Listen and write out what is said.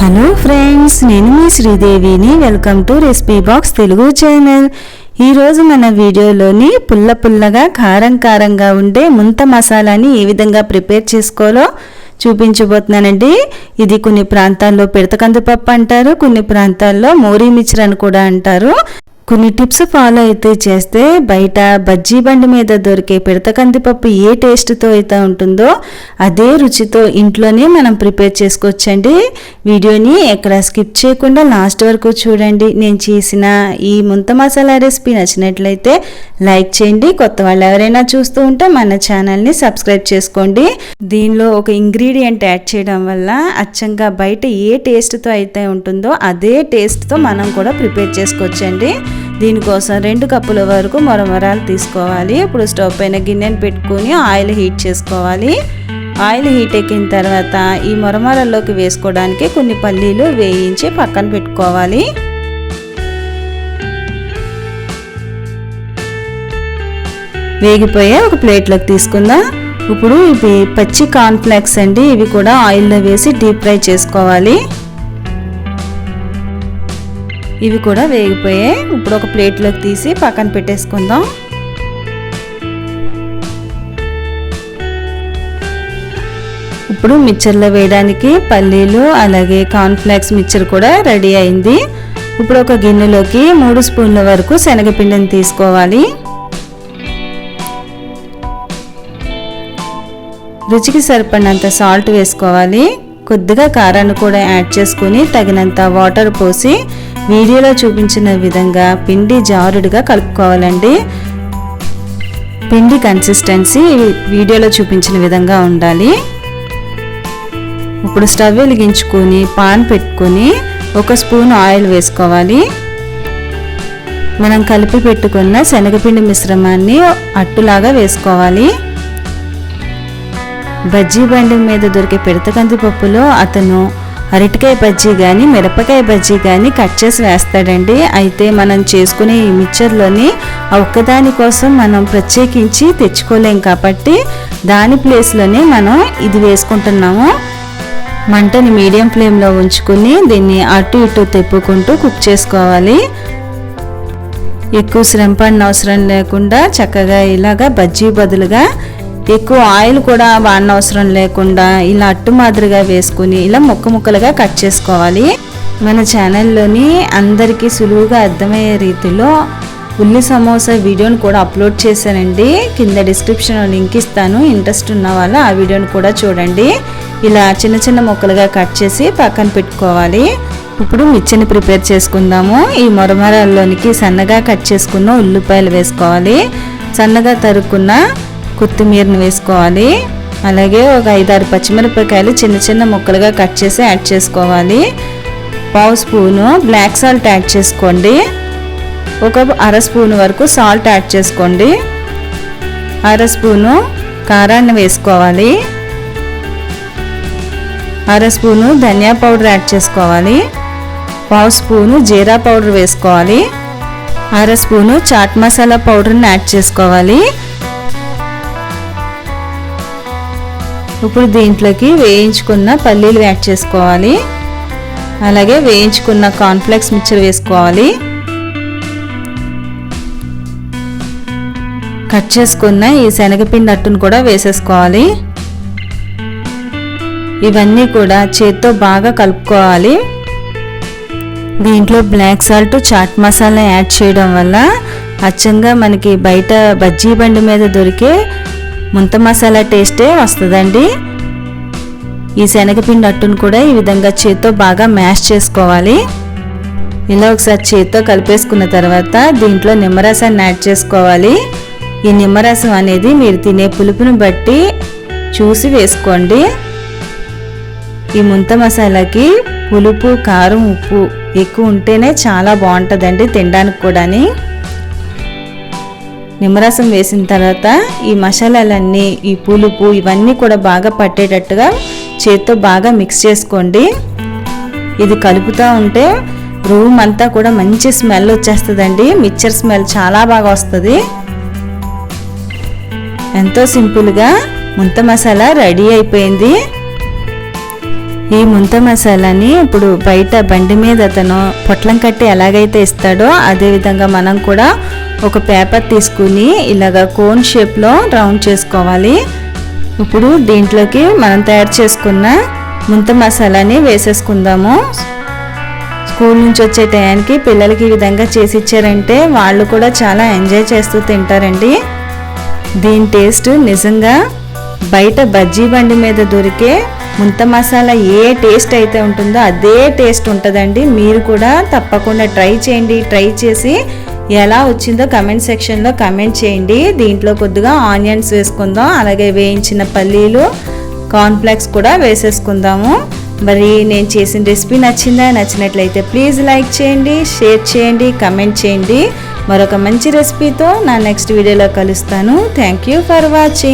Hello friends నేను మీ శ్రీదేవిని. Welcome to recipe box Telugu channel ఈరోజు మన వీడియోలోని పుల్ల పుల్లగా కారం కారంగా ఉండే ముంత మసాలాని ఏ విధంగా ప్రిపేర్ చేసుకోవాలో చూపించబోతున్నానండి. ఇది కొన్ని ప్రాంతాల్లో పిడతకందిపప్పు అంటారు కొన్ని ప్రాంతాల్లో మోరీ మిక్చర్ అని కూడా అంటారు. కొన్ని టిప్స్ ఫాలో అయితే చేస్తే బయట బజ్జీ బండి మీద దొరికే పిడత కందిపప్పు ఏ టేస్ట్తో అయితే ఉంటుందో అదే రుచితో ఇంట్లోనే మనం ప్రిపేర్ చేసుకోవచ్చండి. వీడియోని ఎక్కడ స్కిప్ చేయకుండా లాస్ట్ వరకు చూడండి. నేను చేసిన ఈ ముంత మసాలా రెసిపీ నచ్చినట్లయితే లైక్ చేయండి. కొత్త వాళ్ళు ఎవరైనా చూస్తూ ఉంటే మన ఛానల్ని సబ్స్క్రైబ్ చేసుకోండి. దీనిలో ఒక ఇంగ్రీడియంట్ యాడ్ చేయడం వల్ల అచ్చంగా బయట ఏ టేస్ట్తో అయితే ఉంటుందో అదే టేస్ట్తో మనం కూడా ప్రిపేర్ చేసుకోవచ్చండి. దీనికోసం రెండు కప్పుల వరకు మొరమరాలు తీసుకోవాలి. ఇప్పుడు స్టవ్ పైన గిన్నెను పెట్టుకొని ఆయిల్ హీట్ చేసుకోవాలి. ఆయిల్ హీట్ ఎక్కిన తర్వాత ఈ మొరమరల్లోకి వేసుకోవడానికి కొన్ని పల్లీలు వేయించి పక్కన పెట్టుకోవాలి. వేగిపోయే ఒక ప్లేట్లోకి తీసుకుందాం. ఇప్పుడు ఇవి పచ్చి కార్న్ఫ్లేక్స్ అండి. ఇవి కూడా ఆయిల్లో వేసి డీప్ ఫ్రై చేసుకోవాలి. ఇవి కూడా వేగిపోయాయి. ఇప్పుడు ఒక ప్లేట్లోకి తీసి పక్కన పెట్టేసుకుందాం. ఇప్పుడు మిక్చర్లో వేయడానికి పల్లీలు అలాగే కార్న్ఫ్లాక్స్ మిక్చర్ కూడా రెడీ అయింది. ఇప్పుడు ఒక గిన్నెలోకి మూడు స్పూన్ల వరకు శనగపిండిని తీసుకోవాలి. రుచికి సరిపడినంత సాల్ట్ వేసుకోవాలి. కొద్దిగా కారాన్ని కూడా యాడ్ చేసుకుని తగినంత వాటర్ పోసి వీడియోలో చూపించిన విధంగా పిండి జారుడుగా కలుపుకోవాలండి. పిండి కన్సిస్టెన్సీ వీడియోలో చూపించిన విధంగా ఉండాలి. ఇప్పుడు స్టవ్ వెలిగించుకొని పాన్ పెట్టుకొని ఒక స్పూన్ ఆయిల్ వేసుకోవాలి. మనం కలిపి పెట్టుకున్న శనగపిండి మిశ్రమాన్ని అట్టులాగా వేసుకోవాలి. బజ్జీ బండి మీద దొరికే పిడతకంది పప్పులో అతను అరటికాయ బజ్జీ కానీ మిరపకాయ బజ్జీ కానీ కట్ చేసి వేస్తాడండి. అయితే మనం చేసుకునే ఈ మిక్చర్లోని ఒక్కదాని కోసం మనం ప్రత్యేకించి తెచ్చుకోలేం కాబట్టి దాని ప్లేస్లోనే మనం ఇది వేసుకుంటున్నాము. మంటని మీడియం ఫ్లేమ్లో ఉంచుకుని దీన్ని అటు ఇటు తెప్పుకుంటూ కుక్ చేసుకోవాలి. ఎక్కువ శ్రమ పడిన అవసరం లేకుండా చక్కగా ఇలాగా బజ్జీ బదులుగా ఎక్కువ ఆయిల్ కూడా వాడిన అవసరం లేకుండా ఇలా అట్టు మాదిరిగా వేసుకుని ఇలా ముక్క ముక్కలుగా కట్ చేసుకోవాలి. మన ఛానల్లోని అందరికీ సులువుగా అర్థమయ్యే రీతిలో ఉల్లి సమోసా వీడియోని కూడా అప్లోడ్ చేశానండి. కింద డిస్క్రిప్షన్లో లింక్ ఇస్తాను. ఇంట్రెస్ట్ ఉన్న వాళ్ళు ఆ వీడియోని కూడా చూడండి. ఇలా చిన్న చిన్న ముక్కలుగా కట్ చేసి పక్కన పెట్టుకోవాలి. ఇప్పుడు మిర్చిని ప్రిపేర్ చేసుకుందాము. ఈ మొరమరాల్లోనికి సన్నగా కట్ చేసుకున్న ఉల్లిపాయలు వేసుకోవాలి. సన్నగా తరుక్కున్న కొత్తిమీరను వేసుకోవాలి. అలాగే ఒక ఐదారు పచ్చిమిరపకాయలు చిన్న చిన్న ముక్కలుగా కట్ చేసి యాడ్ చేసుకోవాలి. పావు స్పూను బ్లాక్ సాల్ట్ యాడ్ చేసుకోండి. ఒక అర స్పూన్ వరకు సాల్ట్ యాడ్ చేసుకోండి. అర స్పూను కారాన్ని వేసుకోవాలి. అర స్పూను ధనియా పౌడర్ యాడ్ చేసుకోవాలి. పావు స్పూను జీరా పౌడర్ వేసుకోవాలి. అర స్పూను చాట్ మసాలా పౌడర్ని యాడ్ చేసుకోవాలి. ఇప్పుడు దీంట్లోకి వేయించుకున్న పల్లీలు యాడ్ చేసుకోవాలి. అలాగే వేయించుకున్న కార్న్ఫ్లెక్స్ మిక్చర్ వేసుకోవాలి. కట్ చేసుకున్న ఈ శనగపిండి అట్టును కూడా వేసేసుకోవాలి. ఇవన్నీ కూడా చేత్తో బాగా కలుపుకోవాలి. దీంట్లో black salt chaat masala add చేయడం వల్ల అచ్చంగా మనకి బయట బజ్జీ బండి మీద దొరికే ముంత మసాలా టేస్టే వస్తుందండి. ఈ శనగపిండి అట్టును కూడా ఈ విధంగా చేత్తో బాగా మ్యాష్ చేసుకోవాలి. ఇలా ఒకసారి చేత్తో కలిపేసుకున్న తర్వాత దీంట్లో నిమ్మరసాన్ని యాడ్ చేసుకోవాలి. ఈ నిమ్మరసం అనేది మీరు తినే పులుపుని బట్టి చూసి వేసుకోండి. ఈ ముంత మసాలాకి పులుపు కారం ఉప్పు ఎక్కువ ఉంటేనే చాలా బాగుంటుందండి తినడానికి కూడాని. నిమ్మరసం వేసిన తర్వాత ఈ మసాలాలన్నీ ఈ పులుపు ఇవన్నీ కూడా బాగా పట్టేటట్టుగా చేత్తో బాగా మిక్స్ చేసుకోండి. ఇది కలుపుతూ ఉంటే రూమ్ అంతా కూడా మంచి స్మెల్ వచ్చేస్తుందండి. మిక్చర్ స్మెల్ చాలా బాగా వస్తుంది. ఎంతో సింపుల్గా ముంత మసాలా రెడీ అయిపోయింది. ఈ ముంత మసాలాని ఇప్పుడు బయట బండి మీద అతను పొట్లం కట్టి ఎలాగైతే ఇస్తాడో అదే విధంగా మనం కూడా ఒక పేపర్ తీసుకుని ఇలాగ కోన్ షేప్లో రౌండ్ చేసుకోవాలి. ఇప్పుడు దీంట్లోకి మనం తయారు చేసుకున్న ముంత మసాలాని వేసేసుకుందాము. స్కూల్ నుంచి వచ్చే టయానికి పిల్లలకి ఈ విధంగా చేసి ఇచ్చారంటే వాళ్ళు కూడా చాలా ఎంజాయ్ చేస్తూ తింటారండి. దీని టేస్ట్ నిజంగా బయట బజ్జీ బండి మీద దొరికే ముంత మసాలా ఏ టేస్ట్ అయితే ఉంటుందో అదే టేస్ట్ ఉంటుందండి. మీరు కూడా తప్పకుండా ట్రై చేయండి. ట్రై చేసి ఎలా వచ్చిందో కమెంట్ సెక్షన్లో కమెంట్ చేయండి. దీంట్లో కొద్దిగా ఆనియన్స్ వేసుకుందాం. అలాగే వేయించిన పల్లీలు కార్న్ఫ్లెక్స్ కూడా వేసేసుకుందాము. మరి నేను చేసిన రెసిపీ నచ్చిందా? నచ్చినట్లయితే ప్లీజ్ లైక్ చేయండి షేర్ చేయండి కమెంట్ చేయండి. మరొక మంచి రెసిపీతో నా నెక్స్ట్ వీడియోలో కలుస్తాను. Thank you for watching